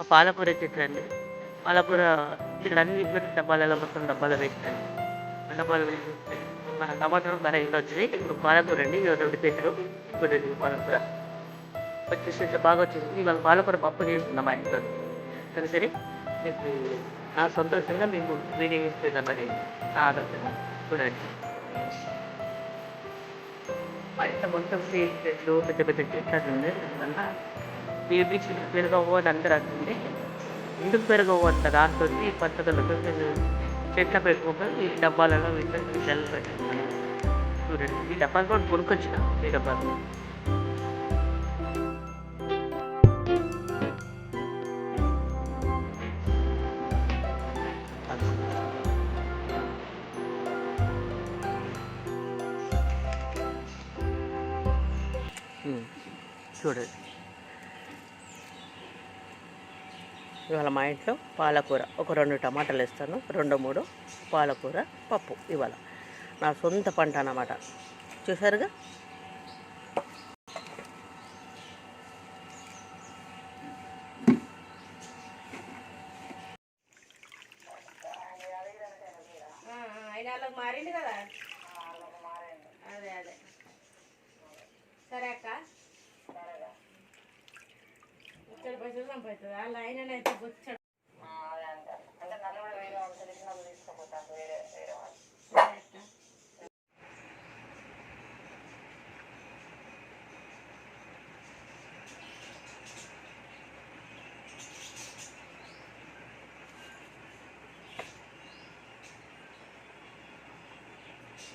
పాలపూర పాలకూర చెట్లండి పాలకూర ఇక్కడ అన్ని డబ్బాలలో మొత్తం డబ్బాలో పెట్టాను డబ్బాలు వేసి మన టమాటో బాగా ఇంట్లో వచ్చింది. ఇప్పుడు పాలకూర అండి రెండు పెట్టారు ఇప్పుడు రెండు పాలకూర. వచ్చేసి బాగా వచ్చేసింది. ఇవాళ పాలకూర పప్పు చేస్తున్నాం మా ఇంట్లో. సరే సరే. మీకు నా సంతోషంగా మీకు వీడియో ఇస్తున్నామని నా ఆదర్శంగా చూడండి. మా ఇంత మొత్తం చెట్లు పెద్ద పెద్ద చెట్లు ఉంది బేబీ చిన్న పెరగవు అని అందరూ అంటుంది ఎందుకు పెరగవు అంత? దాంతో ఈ పద్ధతులతో చెట్ల పెట్టుకుంటాను ఈ డబ్బాలలో వీటిలో చెట్లు పెట్టుకుంటాను చూడండి ఈ డబ్బాలు కూడా కొనుక్కొచ్చిన ఈ డబ్బాలు. చూడండి. ఇవాళ మా ఇంట్లో పాలకూర. ఒక రెండు టమాటాలు వేస్తాను. రెండు మూడు పాలకూర పప్పు ఇవాళ. నా సొంత పంట అన్నమాట. చూసారుగా మారింది కదా? అదే అదే. సరే అక్క. పైసలు సంపాదిస్తుంది. వాళ్ళ ఆయననైతే బొచ్చాడు.